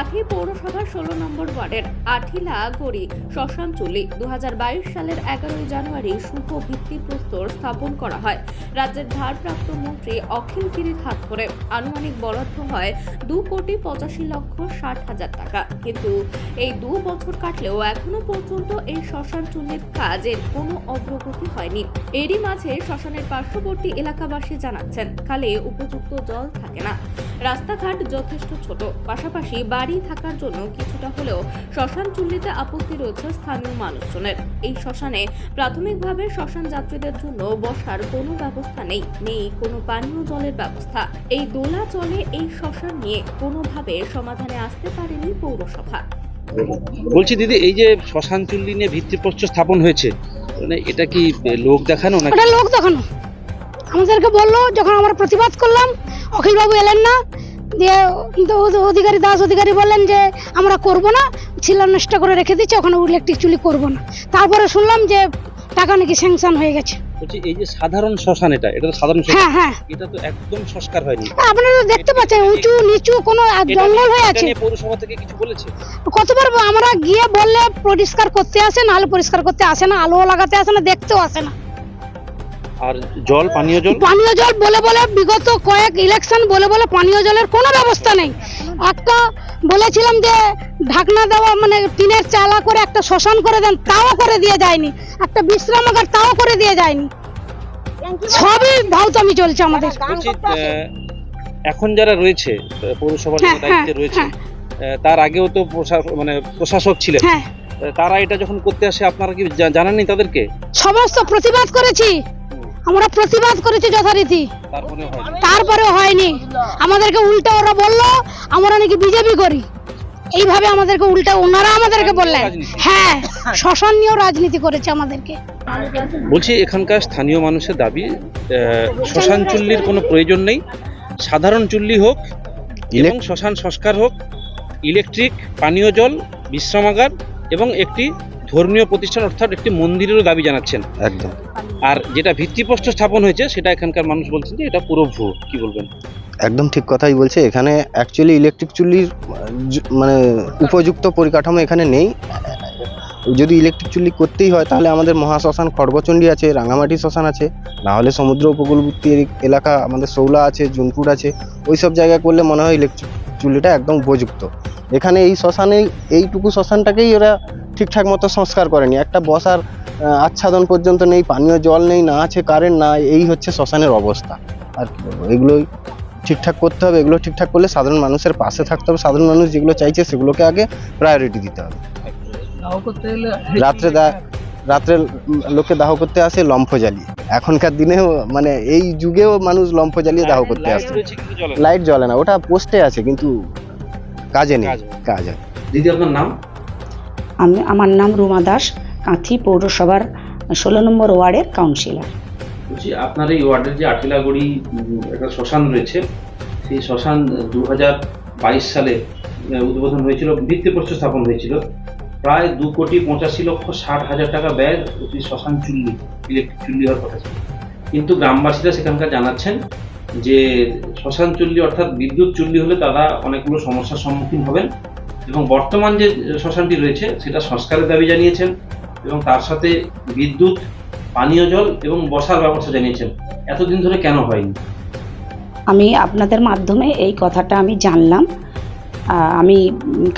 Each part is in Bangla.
কাঁথি পৌরসভার ষোলো নম্বর ওয়ার্ডের আঠিলা গড়ি দু সালের এগারোই জানুয়ারি শুভ ভিত্তিপ্রস্তর স্থাপন করা হয়। রাজ্যের ভারপ্রাপ্ত মন্ত্রী অখিল গিরির হাত আনুমানিক বরাদ্দ হয় দু কোটি পঁচাশি লক্ষ ষাট হাজার টাকা। কিন্তু এই দু বছর কাটলেও এখনও পর্যন্ত এই শ্মশান চুল্লির কাজের কোনো অগ্রগতি হয়নি। এরই মাঝে শ্মশানের পার্শ্ববর্তী এলাকাবাসী জানাচ্ছেন, খালে উপযুক্ত জল থাকে না। রাস্তাঘাট যথেষ্ট ছোট, পাশাপাশি বাড়ি থাকার জন্য কিছুটা হলেও শ্মশান চুল্লিতে আপত্তি রয়েছে স্থানীয় মানুষজনের। এই শ্মশানে প্রাথমিকভাবে শ্মশান যাত্রীদের জন্য বসার কোনো ব্যবস্থা নেই নেই কোনো পানীয় জলের ব্যবস্থা। এই দোলা চলে এই শ্মশান নিয়ে কোনোভাবে সমাধানে আসতে পারেনি পৌরসভা। বলছি দিদি এই যে শ্মশান চুল্লি নিয়ে ভিত্তিপ্রস্তর স্থাপন হয়েছে মানে এটা কি লোক দেখানো নাকি? ওটা লোক দেখানো। আমাদেরকে বলল যখন আমরা প্রতিবাদ করলাম অখিলবাবু এলেন না দিয়ে অধিকারী দাস অধিকারী বললেন যে আমরা করব না শিলান্যাসটা করে রেখে দিচ্ছে ওখানে ইলেকট্রিক চুলি করব না। তারপরে শুনলাম যে টাকা নাকি স্যাংশন হয়ে গেছে। বলছি এই যে সাধারণ শ্মশান এটা এটা তো সাধারণ হ্যাঁ হ্যাঁ। এটা তো একদম সংস্কার হয়নি। আপনারা তো দেখতে পাচ্ছেন উঁচু নিচু কোনো জঙ্গল হয়ে আছে। পৌরসভা থেকে কিছু বলেছে? কতবার আমরা গিয়ে বললে পরিষ্কার করতে আসে না আলো পরিষ্কার করতে আসে না আলো লাগাতে আসে না দেখতেও আসে না। আর জল পানীয় জল? পানীয় জল বলে বলে বিগত কয়েক ইলেকশন বলে বলে পানীয় জলের কোনো ব্যবস্থা নেই। একটা বলেছিলাম যে ঢাকনা দেওয়া মানে টিনের চালা করে একটা শ্মশান করে দেন তাও করে দিয়ে যায়নি। একটা বিশ্রামাগার তাও করে দিয়ে যায়নি। সবই ভাউতামি চলছে আমাদের। এখন যারা রয়েছে পৌরসভার হ্যাঁ, দায়িত্বে হ্যাঁ, রয়েছে হ্যাঁ। তার আগেও তো মানে প্রশাসক ছিলেন। হ্যাঁ। তারা এটা যখন করতে আসে আপনারা কি জানাননি তাদেরকে? সমস্ত প্রতিবাদ করেছি। আমরা প্রতিবাদ করেছি যথারীতি। তারপরে হয়নি। আমাদেরকে উল্টা ওরা বলল আমরা নাকি বিজেপি করি। এইভাবে আমাদেরকে উল্টা ওনারা আমাদেরকে বললেন। হ্যাঁ শ্মশান নিয়েও রাজনীতি করেছে আমাদেরকে। বলছি এখানকার স্থানীয় মানুষের দাবি শ্মশান চুল্লির কোনো প্রয়োজন নেই। সাধারণ চুল্লি হোক এবং শ্মশান সংস্কার হোক ইলেকট্রিক পানীয় জল বিশ্রামাগার এবং একটি ধর্মীয় প্রতিষ্ঠান অর্থাৎ একটি মন্দিরেরও দাবি জানাচ্ছেন। একদম। আর যেটা ভিত্তিপ্রস্তর স্থাপন হয়েছে সেটা এখানকার মানুষ বলছেন যে এটা পুরো ভুয়ো। কি বলবেন? একদম ঠিক কথাই বলছে। এখানে অ্যাকচুয়ালি ইলেকট্রিক চুল্লির মানে উপযুক্ত পরিকাঠামো এখানে নেই। যদি ইলেকট্রিক চুল্লি করতেই হয় তাহলে আমাদের মহাশ্মশান খড়গচণ্ডী আছে রাঙামাটি শ্মশান আছে। নাহলে সমুদ্র উপকূলবর্তী এলাকা আমাদের সৌলা আছে জুনপুর আছে ওই সব জায়গায় করলে মনে হয় ইলেকট্রিক চুল্লিটা একদম উপযুক্ত। এখানে এই শ্মশানে এইটুকু শ্মশানটাকেই ওরা ঠিকঠাক মতো সংস্কার করেনি। একটা বসার আচ্ছাদন পর্যন্ত নেই পানীয় জল নেই না আছে কারেন্ট না এই হচ্ছে শ্মশানের অবস্থা। আর কি বলব এগুলোই ঠিকঠাক করতে হবে এগুলো ঠিকঠাক করলে সাধারণ মানুষের পাশে থাকতে হবে। সাধারণ মানুষ যেগুলো চাইছে সেগুলোকে আগে প্রায়োরিটি দিতে হবে। রাত্রে দা- রাত্রে লোকে দাহ করতে আসে লম্ফ জ্বালিয়ে। এখনকার দিনেও মানে এই যুগেও মানুষ লম্ফ জ্বালিয়ে দাহ করতে আসে। লাইট জ্বলে না ওটা পোস্টে আছে কিন্তু কাজে নেই কাজ নেই। কাজে দিদি আপনার নাম? আমি, আমার নাম রুমা দাস, কাঁথি পৌরসভার ষোলো নম্বর ওয়ার্ডের কাউন্সিলর। বলছি আপনার এই ওয়ার্ডের যে আটিলাগুড়ি একটা শ্মশান রয়েছে, সেই শ্মশান দু হাজার বাইশ সালে উদ্বোধন হয়েছিল, ভিত্তিপ্রস্তর স্থাপন হয়েছিল। প্রায় দু কোটি পঁচাশি লক্ষ ষাট হাজার টাকা ব্যয় অতি শ্মশান চুল্লি ইলেকট্রিক চুল্লি হওয়ার কথা ছিল। কিন্তু গ্রামবাসীরা সেখানকার জানাচ্ছেন যে, শ্মশান চুল্লি অর্থাৎ বিদ্যুৎ চুল্লি হলে তারা অনেকগুলো সমস্যার সম্মুখীন হবেন। এবং বর্তমান যে শ্মশানটি রয়েছে, সেটা সংস্কারের দাবি জানিয়েছেন এবং তার সাথে বিদ্যুৎ, পানীয় জল এবং বসার ব্যবস্থা জানিয়েছেন। এতদিন ধরে কেন হয়নি? আমি আপনাদের মাধ্যমে এই কথাটা আমি জানলাম। আমি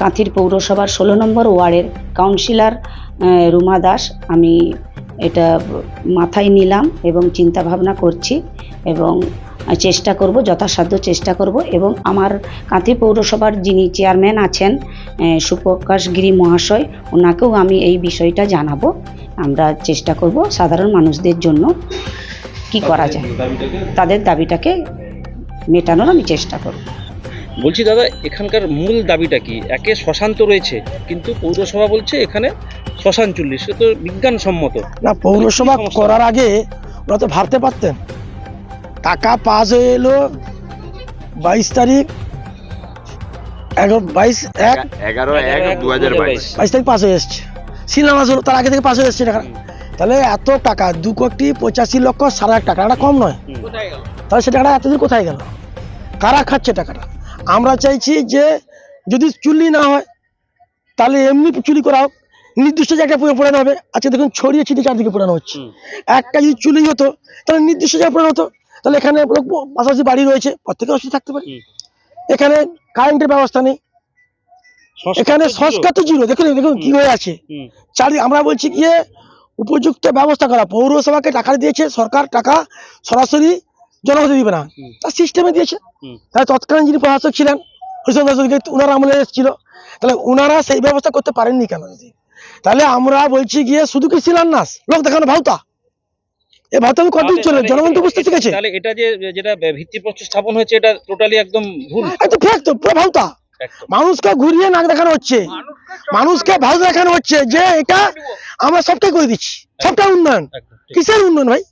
কাঁথির পৌরসভার ষোলো নম্বর ওয়ার্ডের কাউন্সিলর রুমা দাস। আমি এটা মাথায় নিলাম এবং চিন্তা ভাবনা করছি এবং চেষ্টা করব যথাসাধ্য চেষ্টা করব এবং আমার কাঁথি পৌরসভার যিনি চেয়ারম্যান আছেন সুপ্রকাশ গিরি মহাশয় ওনাকেও আমি এই বিষয়টা জানাব। আমরা চেষ্টা করব সাধারণ মানুষদের জন্য কি করা যায়। তাদের দাবিটাকে মেটানোর আমি চেষ্টা করব। বলছি দাদা এখানকার মূল দাবিটা কি? একে শ্মশান তো রয়েছে কিন্তু পৌরসভা বলছে এখানে শ্মশান চুল্লি সে তো বিজ্ঞানসম্মত। না পৌরসভা করার আগে ওরা তো ভাবতে পারতেন। টাকা পাস হয়ে এলো বাইশ তারিখ। এগারো বাইশ এক। এগারো এক দু হাজার বাইশ। বাইশ তারিখ পাস হয়ে এসছে। শিলান্যাস হলো তার আগে থেকে পাস হয়ে এসছে টাকা। তাহলে এত টাকা দু কোটি পঁচাশি লক্ষ সাড়ে এক টাকা এটা কম নয়। তাহলে সে টাকাটা এতদিন কোথায় গেল? কারা খাচ্ছে টাকাটা? আমরা চাইছি যে যদি চুল্লি না হয় তাহলে এমনি চুরি করা হোক। নির্দিষ্ট জায়গায় পুরো পোড়ানো হবে। আচ্ছা দেখুন ছড়িয়ে ছিটিয়ে চারদিকে পোড়ানো হচ্ছে। একটা যদি চুলি হতো তাহলে নির্দিষ্ট জায়গায় পোড়ানো হতো। তাহলে এখানে লোক পাশাপাশি বাড়ি রয়েছে প্রত্যেকে অসুবিধা থাকতে পারে। এখানে কারেন্টের ব্যবস্থা নেই। এখানে সংস্কার তো জিরো। দেখুন দেখুন কি হয়ে আছে। চারি আমরা বলছি গিয়ে উপযুক্ত ব্যবস্থা করা। পৌরসভাকে টাকা দিয়েছে সরকার টাকা সরাসরি জনগণকে দিবে না। তার সিস্টেমে দিয়েছে। তাই তৎকালীন যিনি প্রশাসক ছিলেন হরিচন্দ্র দাস অধিকারী, ওনারা আমলে এসেছিল। তাহলে ওনারা সেই ব্যবস্থা করতে পারেননি কেন তাহলে আমরা বলছি গিয়ে শুধু কি শিলান্যাস? লোক দেখানো ভাওতা। এই ভাওতা কতদিন চলে? জনগণ তো বুঝতে শিখেছে। তাহলে এটা যে যেটা ভিত্তিপ্রস্তর স্থাপন হয়েছে এটা টোটালি একদম ভুল। এত ফেক তো পুরো ভাওতা মানুষকে ঘুরিয়ে নাক দেখানো হচ্ছে। মানুষকে ভালো দেখানো হচ্ছে যে এটা আমরা সবটাই করে দিচ্ছি। সবটাই উন্নয়ন। কিসের উন্নয়ন ভাই?